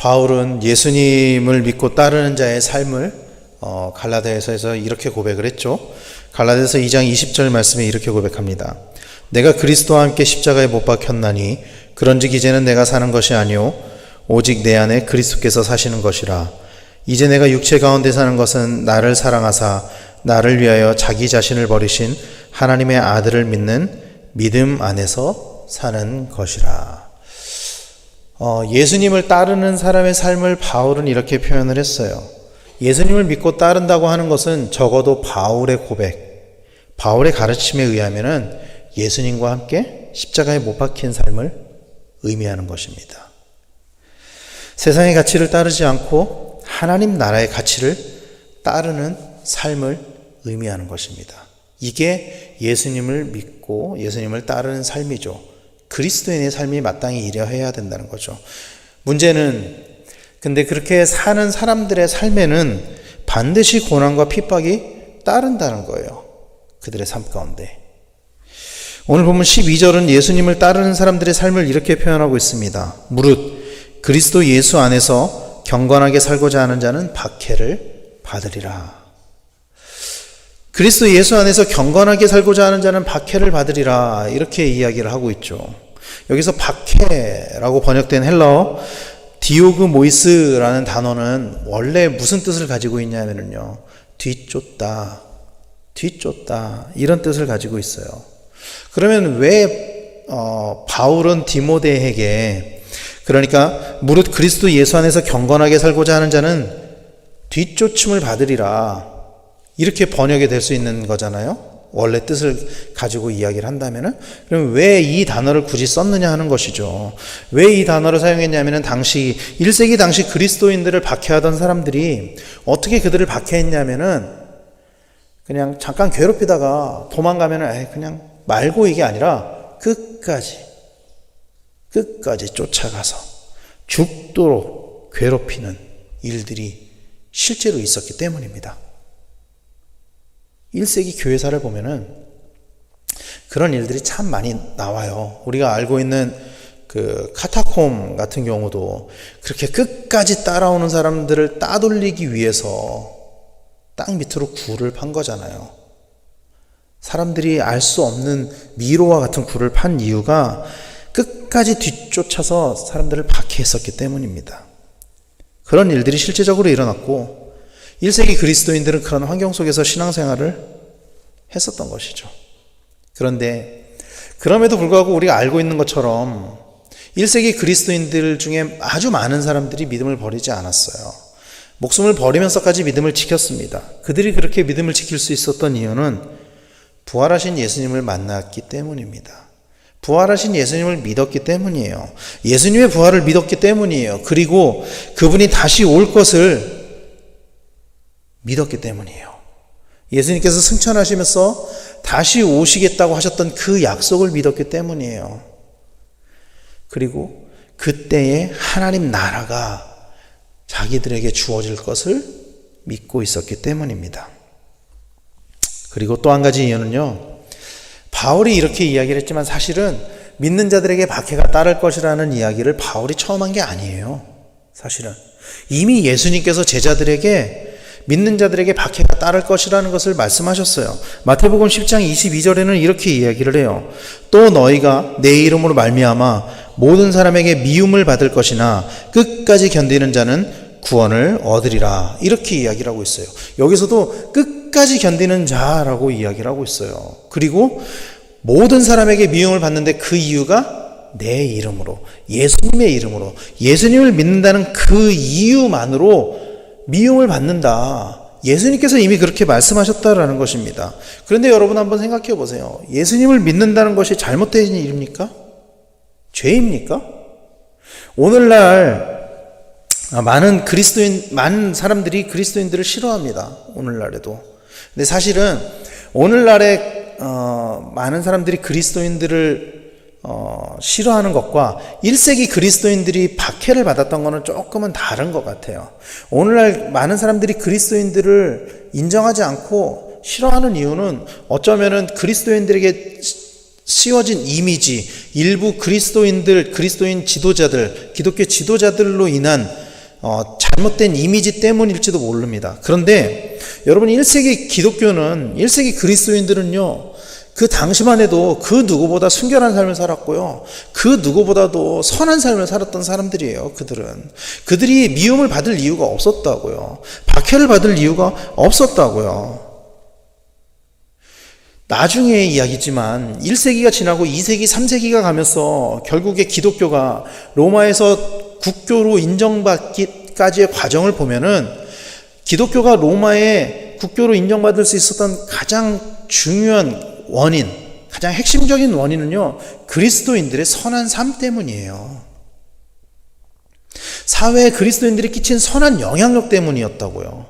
바울은 예수님을 믿고 따르는 자의 삶을 어, 갈라디아서에서 이렇게 고백을 했죠. 갈라디아서 2장 20절 말씀에 이렇게 고백합니다. 내가 그리스도와 함께 십자가에 못 박혔나니 그런즉 이제는 내가 사는 것이 아니요 오직 내 안에 그리스도께서 사시는 것이라. 이제 내가 육체 가운데 사는 것은 나를 사랑하사 나를 위하여 자기 자신을 버리신 하나님의 아들을 믿는 믿음 안에서 사는 것이라. 어, 예수님을 따르는 사람의 삶을 바울은 이렇게 표현을 했어요. 예수님을 믿고 따른다고 하는 것은 적어도 바울의 고백, 바울의 가르침에 의하면은 예수님과 함께 십자가에 못 박힌 삶을 의미하는 것입니다. 세상의 가치를 따르지 않고 하나님 나라의 가치를 따르는 삶을 의미하는 것입니다. 이게 예수님을 믿고 예수님을 따르는 삶이죠. 그리스도인의 삶이 마땅히 이려 해야 된다는 거죠. 문제는 근데 그렇게 사는 사람들의 삶에는 반드시 고난과 핍박이 따른다는 거예요. 그들의 삶 가운데. 오늘 보면 12절은 예수님을 따르는 사람들의 삶을 이렇게 표현하고 있습니다. 무릇 그리스도 예수 안에서 경건하게 살고자 하는 자는 박해를 받으리라. 그리스도 예수 안에서 경건하게 살고자 하는 자는 박해를 받으리라. 이렇게 이야기를 하고 있죠. 여기서 박해라고 번역된 헬라어 디오그 모이스라는 단어는 원래 무슨 뜻을 가지고 있냐면요. 뒤쫓다, 뒤쫓다 이런 뜻을 가지고 있어요. 그러면 왜 어, 바울은 디모데에게 그러니까 무릇 그리스도 예수 안에서 경건하게 살고자 하는 자는 뒤쫓음을 받으리라 이렇게 번역이 될 수 있는 거잖아요. 원래 뜻을 가지고 이야기를 한다면은 그럼 왜 이 단어를 굳이 썼느냐 하는 것이죠. 왜 이 단어를 사용했냐면은 당시 1세기 당시 그리스도인들을 박해하던 사람들이 어떻게 그들을 박해했냐면은 그냥 잠깐 괴롭히다가 도망가면은 그냥 말고 이게 아니라 끝까지 끝까지 쫓아가서 죽도록 괴롭히는 일들이 실제로 있었기 때문입니다. 1세기 교회사를 보면은 그런 일들이 참 많이 나와요. 우리가 알고 있는 그 카타콤 같은 경우도 그렇게 끝까지 따라오는 사람들을 따돌리기 위해서 땅 밑으로 굴을 판 거잖아요. 사람들이 알 수 없는 미로와 같은 굴을 판 이유가 끝까지 뒤쫓아서 사람들을 박해했었기 때문입니다. 그런 일들이 실제적으로 일어났고 1세기 그리스도인들은 그런 환경 속에서 신앙생활을 했었던 것이죠. 그런데 그럼에도 불구하고 우리가 알고 있는 것처럼 1세기 그리스도인들 중에 아주 많은 사람들이 믿음을 버리지 않았어요. 목숨을 버리면서까지 믿음을 지켰습니다. 그들이 그렇게 믿음을 지킬 수 있었던 이유는 부활하신 예수님을 만났기 때문입니다. 부활하신 예수님을 믿었기 때문이에요. 예수님의 부활을 믿었기 때문이에요. 그리고 그분이 다시 올 것을 믿었기 때문이에요. 예수님께서 승천하시면서 다시 오시겠다고 하셨던 그 약속을 믿었기 때문이에요. 그리고 그때에 하나님 나라가 자기들에게 주어질 것을 믿고 있었기 때문입니다. 그리고 또 한 가지 이유는요. 바울이 이렇게 이야기를 했지만 사실은 믿는 자들에게 박해가 따를 것이라는 이야기를 바울이 처음 한 게 아니에요. 사실은. 이미 예수님께서 제자들에게 믿는 자들에게 박해가 따를 것이라는 것을 말씀하셨어요. 마태복음 10장 22절에는 이렇게 이야기를 해요. 또 너희가 내 이름으로 말미암아 모든 사람에게 미움을 받을 것이나 끝까지 견디는 자는 구원을 얻으리라. 이렇게 이야기를 하고 있어요. 여기서도 끝까지 견디는 자라고 이야기를 하고 있어요. 그리고 모든 사람에게 미움을 받는데 그 이유가 내 이름으로, 예수님의 이름으로, 예수님을 믿는다는 그 이유만으로 미움을 받는다. 예수님께서 이미 그렇게 말씀하셨다라는 것입니다. 그런데 여러분 한번 생각해 보세요. 예수님을 믿는다는 것이 잘못된 일입니까? 죄입니까? 오늘날 많은 그리스도인, 많은 사람들이 그리스도인들을 싫어합니다. 오늘날에도. 근데 사실은 오늘날에 어, 많은 사람들이 그리스도인들을 어, 싫어하는 것과 1세기 그리스도인들이 박해를 받았던 것은 조금은 다른 것 같아요. 오늘날 많은 사람들이 그리스도인들을 인정하지 않고 싫어하는 이유는 어쩌면은 그리스도인들에게 씌워진 이미지, 일부 그리스도인들, 그리스도인 지도자들, 기독교 지도자들로 인한 어, 잘못된 이미지 때문일지도 모릅니다. 그런데 여러분 1세기 기독교는 1세기 그리스도인들은요. 그 당시만 해도 그 누구보다 순결한 삶을 살았고요. 그 누구보다도 선한 삶을 살았던 사람들이에요. 그들은 그들이 미움을 받을 이유가 없었다고요. 박해를 받을 이유가 없었다고요. 나중의 이야기지만 1세기가 지나고 2세기, 3세기가 가면서 결국에 기독교가 로마에서 국교로 인정받기까지의 과정을 보면은 기독교가 로마의 국교로 인정받을 수 있었던 가장 중요한 원인, 가장 핵심적인 원인은요, 그리스도인들의 선한 삶 때문이에요. 사회에 그리스도인들이 끼친 선한 영향력 때문이었다고요.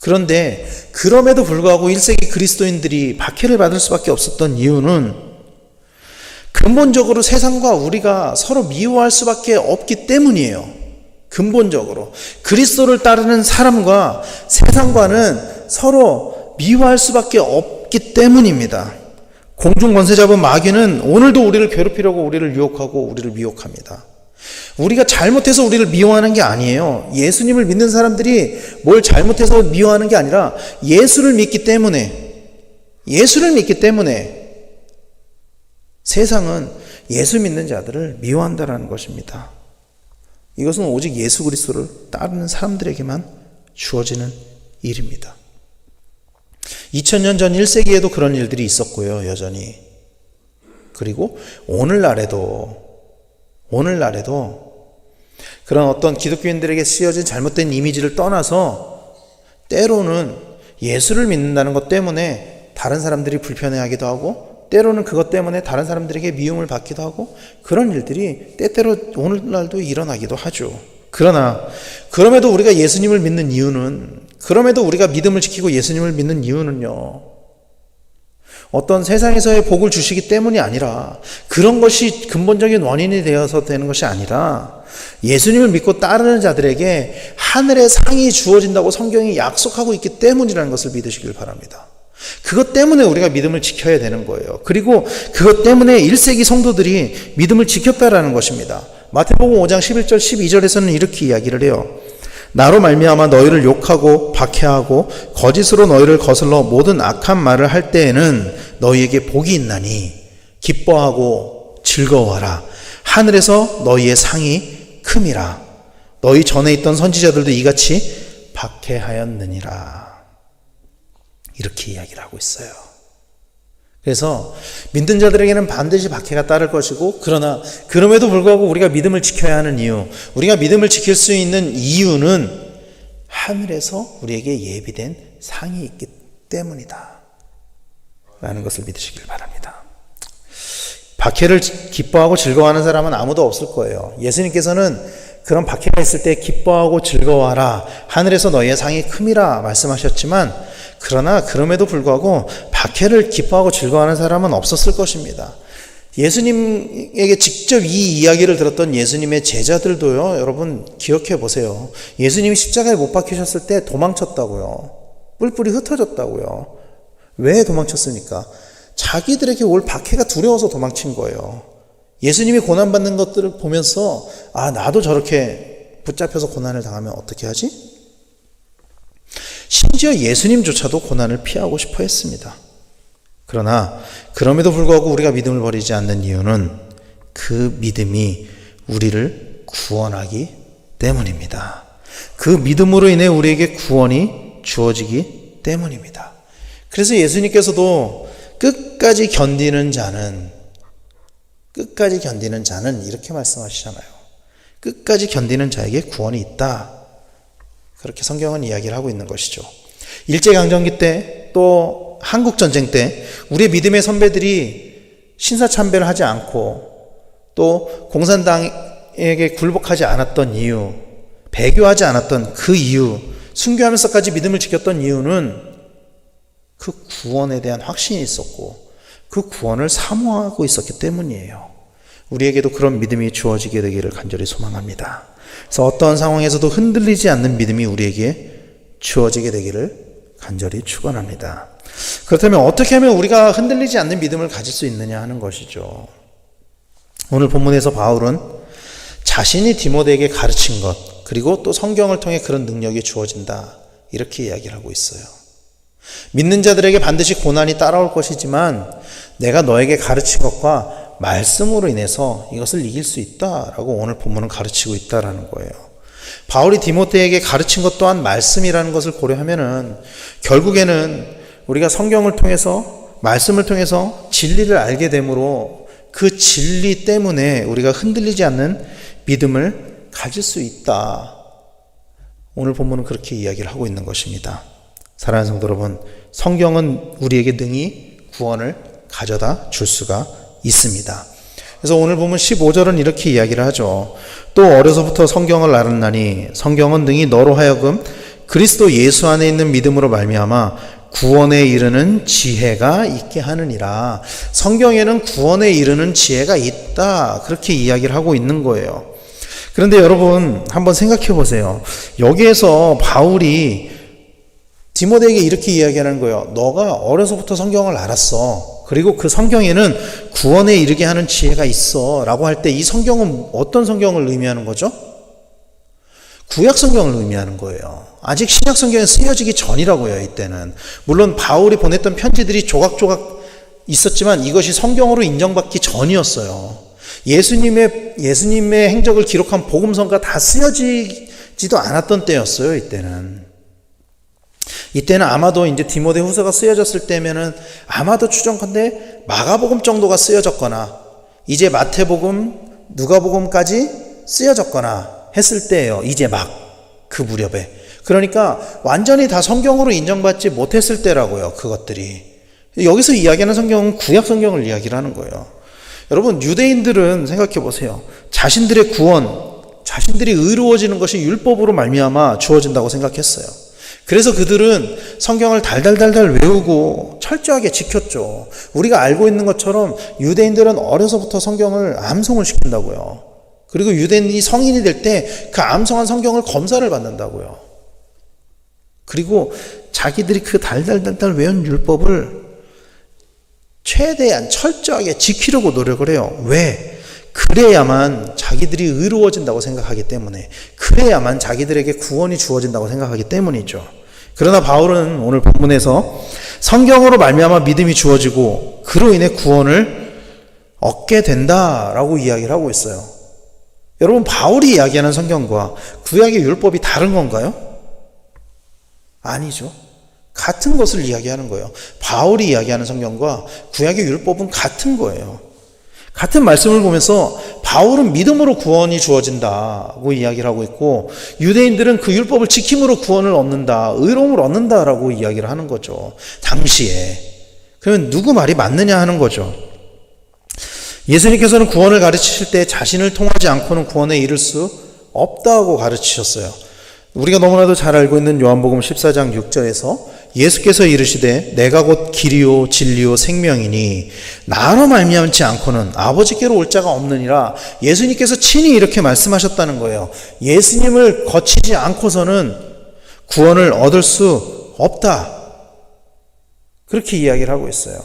그런데 그럼에도 불구하고 1세기 그리스도인들이 박해를 받을 수밖에 없었던 이유는 근본적으로 세상과 우리가 서로 미워할 수밖에 없기 때문이에요. 근본적으로. 그리스도를 따르는 사람과 세상과는 서로 미워할 수밖에 없기 때문입니다. 공중 권세 잡은 마귀는 오늘도 우리를 괴롭히려고 우리를 유혹하고 우리를 미혹합니다. 우리가 잘못해서 우리를 미워하는 게 아니에요. 예수님을 믿는 사람들이 뭘 잘못해서 미워하는 게 아니라 예수를 믿기 때문에, 예수를 믿기 때문에 세상은 예수 믿는 자들을 미워한다라는 것입니다. 이것은 오직 예수 그리스도를 따르는 사람들에게만 주어지는 일입니다. 2000년 전 1세기에도 그런 일들이 있었고요, 여전히. 그리고 오늘날에도 오늘날에도 그런 어떤 기독교인들에게 씌어진 잘못된 이미지를 떠나서 때로는 예수를 믿는다는 것 때문에 다른 사람들이 불편해하기도 하고 때로는 그것 때문에 다른 사람들에게 미움을 받기도 하고 그런 일들이 때때로 오늘날도 일어나기도 하죠. 그러나 그럼에도 우리가 예수님을 믿는 이유는 그럼에도 우리가 믿음을 지키고 예수님을 믿는 이유는요. 어떤 세상에서의 복을 주시기 때문이 아니라 그런 것이 근본적인 원인이 되어서 되는 것이 아니라 예수님을 믿고 따르는 자들에게 하늘의 상이 주어진다고 성경이 약속하고 있기 때문이라는 것을 믿으시길 바랍니다. 그것 때문에 우리가 믿음을 지켜야 되는 거예요. 그리고 그것 때문에 1세기 성도들이 믿음을 지켰다라는 것입니다. 마태복음 5장 11절 12절에서는 이렇게 이야기를 해요. 나로 말미암아 너희를 욕하고 박해하고 거짓으로 너희를 거슬러 모든 악한 말을 할 때에는 너희에게 복이 있나니 기뻐하고 즐거워하라. 하늘에서 너희의 상이 큼이라. 너희 전에 있던 선지자들도 이같이 박해하였느니라. 이렇게 이야기를 하고 있어요. 그래서 믿는 자들에게는 반드시 박해가 따를 것이고 그러나 그럼에도 불구하고 우리가 믿음을 지켜야 하는 이유, 우리가 믿음을 지킬 수 있는 이유는 하늘에서 우리에게 예비된 상이 있기 때문이다. 라는 것을 믿으시길 바랍니다. 박해를 기뻐하고 즐거워하는 사람은 아무도 없을 거예요. 예수님께서는 그런 박해가 있을 때 기뻐하고 즐거워하라. 하늘에서 너희의 상이 큼이라 말씀하셨지만 그러나 그럼에도 불구하고 박해를 기뻐하고 즐거워하는 사람은 없었을 것입니다. 예수님에게 직접 이 이야기를 들었던 예수님의 제자들도요, 여러분 기억해 보세요. 예수님이 십자가에 못 박히셨을 때 도망쳤다고요. 뿔뿔이 흩어졌다고요. 왜 도망쳤습니까? 자기들에게 올 박해가 두려워서 도망친 거예요. 예수님이 고난받는 것들을 보면서, 아, 나도 저렇게 붙잡혀서 고난을 당하면 어떻게 하지? 심지어 예수님조차도 고난을 피하고 싶어 했습니다. 그러나 그럼에도 불구하고 우리가 믿음을 버리지 않는 이유는 그 믿음이 우리를 구원하기 때문입니다. 그 믿음으로 인해 우리에게 구원이 주어지기 때문입니다. 그래서 예수님께서도 끝까지 견디는 자는 끝까지 견디는 자는 이렇게 말씀하시잖아요. 끝까지 견디는 자에게 구원이 있다. 그렇게 성경은 이야기를 하고 있는 것이죠. 일제강점기 때 또 한국전쟁 때 우리의 믿음의 선배들이 신사참배를 하지 않고 또 공산당에게 굴복하지 않았던 이유, 배교하지 않았던 그 이유, 순교하면서까지 믿음을 지켰던 이유는 그 구원에 대한 확신이 있었고 그 구원을 사모하고 있었기 때문이에요. 우리에게도 그런 믿음이 주어지게 되기를 간절히 소망합니다. 그래서 어떤 상황에서도 흔들리지 않는 믿음이 우리에게 주어지게 되기를 간절히 축원합니다. 그렇다면 어떻게 하면 우리가 흔들리지 않는 믿음을 가질 수 있느냐 하는 것이죠. 오늘 본문에서 바울은 자신이 디모데에게 가르친 것, 그리고 또 성경을 통해 그런 능력이 주어진다. 이렇게 이야기를 하고 있어요. 믿는 자들에게 반드시 고난이 따라올 것이지만 내가 너에게 가르친 것과 말씀으로 인해서 이것을 이길 수 있다라고 오늘 본문은 가르치고 있다라는 거예요. 바울이 디모데에게 가르친 것 또한 말씀이라는 것을 고려하면은 결국에는 우리가 성경을 통해서 말씀을 통해서 진리를 알게 되므로 그 진리 때문에 우리가 흔들리지 않는 믿음을 가질 수 있다. 오늘 본문은 그렇게 이야기를 하고 있는 것입니다. 사랑하는 성도 여러분, 성경은 우리에게 능히 구원을 가져다 줄 수가 있습니다. 그래서 오늘 보면 15절은 이렇게 이야기를 하죠. 또 어려서부터 성경을 알았나니 성경은 능히 너로 하여금 그리스도 예수 안에 있는 믿음으로 말미암아 구원에 이르는 지혜가 있게 하느니라. 성경에는 구원에 이르는 지혜가 있다. 그렇게 이야기를 하고 있는 거예요. 그런데 여러분 한번 생각해 보세요. 여기에서 바울이 디모데에게 이렇게 이야기하는 거예요. 너가 어려서부터 성경을 알았어. 그리고 그 성경에는 구원에 이르게 하는 지혜가 있어. 라고 할 때 이 성경은 어떤 성경을 의미하는 거죠? 구약 성경을 의미하는 거예요. 아직 신약 성경에 쓰여지기 전이라고요, 이때는. 물론 바울이 보냈던 편지들이 조각조각 있었지만 이것이 성경으로 인정받기 전이었어요. 예수님의, 예수님의 행적을 기록한 복음성가 다 쓰여지지도 않았던 때였어요, 이때는. 이때는 아마도 이제 디모데 후서가 쓰여졌을 때면은 아마도 추정컨대 마가복음 정도가 쓰여졌거나 이제 마태복음, 누가복음까지 쓰여졌거나 했을 때예요. 이제 막 그 무렵에. 그러니까 완전히 다 성경으로 인정받지 못했을 때라고요. 그것들이. 여기서 이야기하는 성경은 구약 성경을 이야기를 하는 거예요. 여러분 유대인들은 생각해 보세요. 자신들의 구원, 자신들이 의로워지는 것이 율법으로 말미암아 주어진다고 생각했어요. 그래서 그들은 성경을 달달달달 외우고 철저하게 지켰죠. 우리가 알고 있는 것처럼 유대인들은 어려서부터 성경을 암송을 시킨다고요. 그리고 유대인이 성인이 될 때 그 암송한 성경을 검사를 받는다고요. 그리고 자기들이 그 달달달달 외운 율법을 최대한 철저하게 지키려고 노력을 해요. 왜? 그래야만 자기들이 의로워진다고 생각하기 때문에, 그래야만 자기들에게 구원이 주어진다고 생각하기 때문이죠. 그러나 바울은 오늘 본문에서 성경으로 말미암아 믿음이 주어지고 그로 인해 구원을 얻게 된다라고 이야기를 하고 있어요. 여러분 바울이 이야기하는 성경과 구약의 율법이 다른 건가요? 아니죠. 같은 것을 이야기하는 거예요. 바울이 이야기하는 성경과 구약의 율법은 같은 거예요. 같은 말씀을 보면서 바울은 믿음으로 구원이 주어진다고 이야기를 하고 있고 유대인들은 그 율법을 지킴으로 구원을 얻는다, 의로움을 얻는다라고 이야기를 하는 거죠. 당시에. 그러면 누구 말이 맞느냐 하는 거죠. 예수님께서는 구원을 가르치실 때 자신을 통하지 않고는 구원에 이를 수 없다고 가르치셨어요. 우리가 너무나도 잘 알고 있는 요한복음 14장 6절에서 예수께서 이르시되 내가 곧 길이요 진리요 생명이니 나로 말미암지 않고는 아버지께로 올 자가 없느니라 예수님께서 친히 이렇게 말씀하셨다는 거예요. 예수님을 거치지 않고서는 구원을 얻을 수 없다. 그렇게 이야기를 하고 있어요.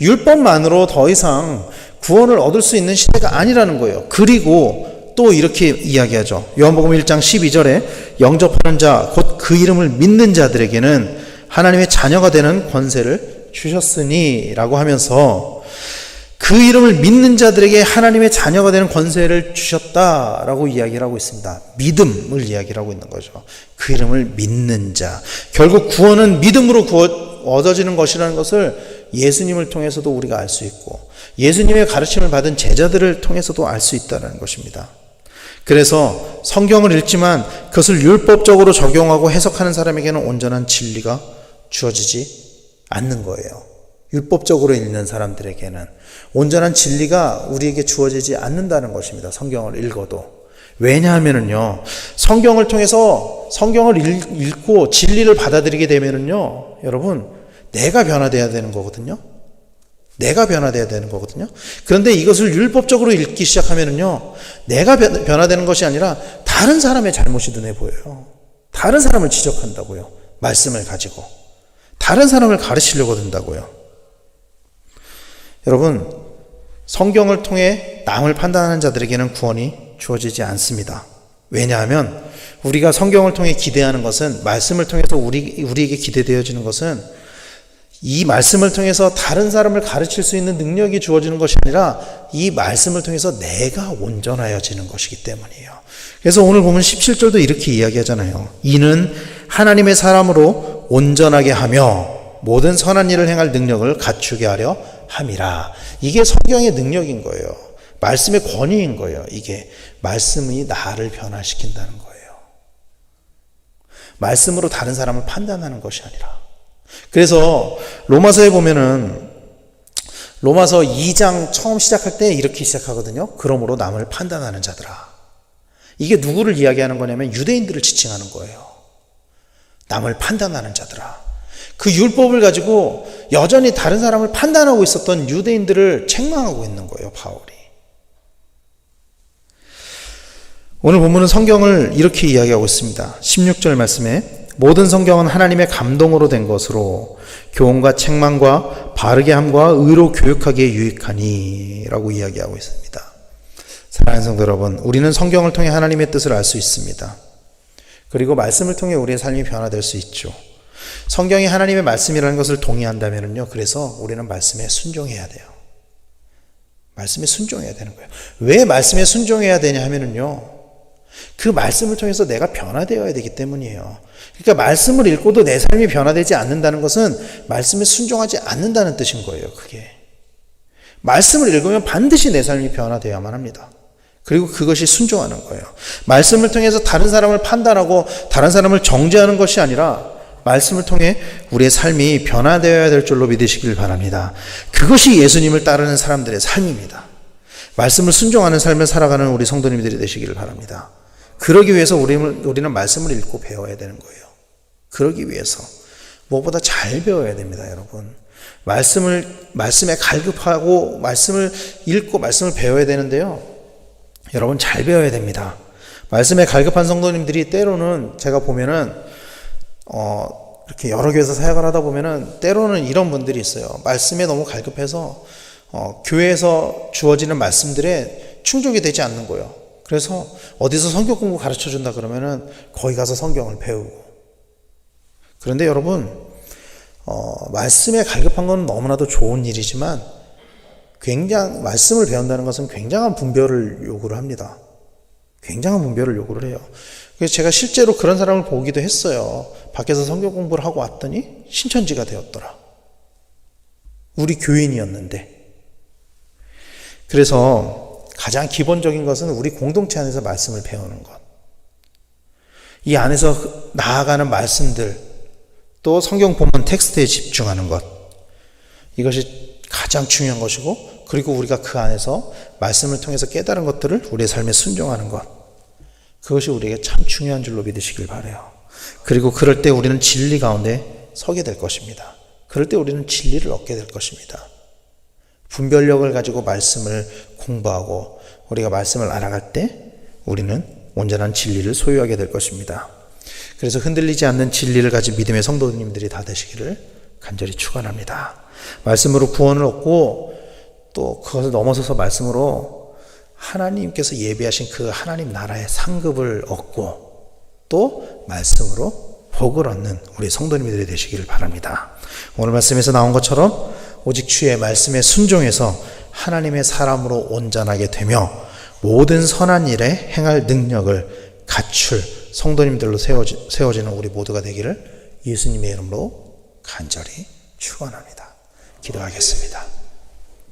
율법만으로 더 이상 구원을 얻을 수 있는 시대가 아니라는 거예요. 그리고 또 이렇게 이야기하죠. 요한복음 1장 12절에 영접하는 자, 곧 그 이름을 믿는 자들에게는 하나님의 자녀가 되는 권세를 주셨으니 라고 하면서 그 이름을 믿는 자들에게 하나님의 자녀가 되는 권세를 주셨다라고 이야기를 하고 있습니다. 믿음을 이야기를 하고 있는 거죠. 그 이름을 믿는 자. 결국 구원은 믿음으로 구워, 얻어지는 것이라는 것을 예수님을 통해서도 우리가 알 수 있고 예수님의 가르침을 받은 제자들을 통해서도 알 수 있다는 것입니다. 그래서 성경을 읽지만 그것을 율법적으로 적용하고 해석하는 사람에게는 온전한 진리가 주어지지 않는 거예요. 율법적으로 읽는 사람들에게는 온전한 진리가 우리에게 주어지지 않는다는 것입니다. 성경을 읽어도. 왜냐하면요 성경을 통해서 성경을 읽고 진리를 받아들이게 되면은요, 여러분, 내가 변화돼야 되는 거거든요. 내가 변화돼야 되는 거거든요. 그런데 이것을 율법적으로 읽기 시작하면은요, 내가 변화되는 것이 아니라 다른 사람의 잘못이 눈에 보여요. 다른 사람을 지적한다고요. 말씀을 가지고. 다른 사람을 가르치려고 든다고요. 여러분, 성경을 통해 남을 판단하는 자들에게는 구원이 주어지지 않습니다. 왜냐하면 우리가 성경을 통해 기대하는 것은 말씀을 통해서 우리 우리에게 기대되어지는 것은 이 말씀을 통해서 다른 사람을 가르칠 수 있는 능력이 주어지는 것이 아니라 이 말씀을 통해서 내가 온전하여지는 것이기 때문이에요. 그래서 오늘 보면 17절도 이렇게 이야기하잖아요. 이는 하나님의 사람으로 온전하게 하며 모든 선한 일을 행할 능력을 갖추게 하려 함이라. 이게 성경의 능력인 거예요. 말씀의 권위인 거예요. 이게 말씀이 나를 변화시킨다는 거예요. 말씀으로 다른 사람을 판단하는 것이 아니라. 그래서 로마서에 보면은 로마서 2장 처음 시작할 때 이렇게 시작하거든요. 그러므로 남을 판단하는 자들아. 이게 누구를 이야기하는 거냐면 유대인들을 지칭하는 거예요. 남을 판단하는 자들아. 그 율법을 가지고 여전히 다른 사람을 판단하고 있었던 유대인들을 책망하고 있는 거예요, 바울이. 오늘 본문은 성경을 이렇게 이야기하고 있습니다. 16절 말씀에 모든 성경은 하나님의 감동으로 된 것으로 교훈과 책망과 바르게 함과 의로 교육하기에 유익하니라고 이야기하고 있습니다. 사랑하는 성도 여러분, 우리는 성경을 통해 하나님의 뜻을 알 수 있습니다. 그리고 말씀을 통해 우리의 삶이 변화될 수 있죠. 성경이 하나님의 말씀이라는 것을 동의한다면요. 그래서 우리는 말씀에 순종해야 돼요. 말씀에 순종해야 되는 거예요. 왜 말씀에 순종해야 되냐 하면은요. 그 말씀을 통해서 내가 변화되어야 되기 때문이에요. 그러니까 말씀을 읽고도 내 삶이 변화되지 않는다는 것은 말씀에 순종하지 않는다는 뜻인 거예요. 그게. 말씀을 읽으면 반드시 내 삶이 변화되어야만 합니다. 그리고 그것이 순종하는 거예요. 말씀을 통해서 다른 사람을 판단하고 다른 사람을 정죄하는 것이 아니라 말씀을 통해 우리의 삶이 변화되어야 될 줄로 믿으시길 바랍니다. 그것이 예수님을 따르는 사람들의 삶입니다. 말씀을 순종하는 삶을 살아가는 우리 성도님들이 되시기를 바랍니다. 그러기 위해서 우리는, 우리는 말씀을 읽고 배워야 되는 거예요. 그러기 위해서. 무엇보다 잘 배워야 됩니다, 여러분. 말씀을, 말씀에 갈급하고, 말씀을 읽고, 말씀을 배워야 되는데요. 여러분, 잘 배워야 됩니다. 말씀에 갈급한 성도님들이 때로는 제가 보면은, 어, 이렇게 여러 교회에서 사역을 하다 보면은, 때로는 이런 분들이 있어요. 말씀에 너무 갈급해서, 어, 교회에서 주어지는 말씀들에 충족이 되지 않는 거예요. 그래서 어디서 성경 공부 가르쳐 준다 그러면은 거기 가서 성경을 배우고. 그런데 여러분, 어, 말씀에 갈급한 건 너무나도 좋은 일이지만 굉장히 말씀을 배운다는 것은 굉장한 분별을 요구를 합니다. 굉장한 분별을 요구를 해요. 그래서 제가 실제로 그런 사람을 보기도 했어요. 밖에서 성경 공부를 하고 왔더니 신천지가 되었더라. 우리 교인이었는데. 그래서 가장 기본적인 것은 우리 공동체 안에서 말씀을 배우는 것. 이 안에서 나아가는 말씀들, 또 성경 본문 텍스트에 집중하는 것. 이것이 가장 중요한 것이고, 그리고 우리가 그 안에서 말씀을 통해서 깨달은 것들을 우리의 삶에 순종하는 것. 그것이 우리에게 참 중요한 줄로 믿으시길 바래요. 그리고 그럴 때 우리는 진리 가운데 서게 될 것입니다. 그럴 때 우리는 진리를 얻게 될 것입니다. 분별력을 가지고 말씀을 공부하고 우리가 말씀을 알아갈 때 우리는 온전한 진리를 소유하게 될 것입니다. 그래서 흔들리지 않는 진리를 가진 믿음의 성도님들이 다 되시기를 간절히 축원합니다. 말씀으로 구원을 얻고 또 그것을 넘어서서 말씀으로 하나님께서 예비하신 그 하나님 나라의 상급을 얻고 또 말씀으로 복을 얻는 우리 성도님들이 되시기를 바랍니다. 오늘 말씀에서 나온 것처럼 오직 주의 말씀에 순종해서 하나님의 사람으로 온전하게 되며 모든 선한 일에 행할 능력을 갖출 성도님들로 세워지, 세워지는 우리 모두가 되기를 예수님의 이름으로 간절히 축원합니다. 기도하겠습니다.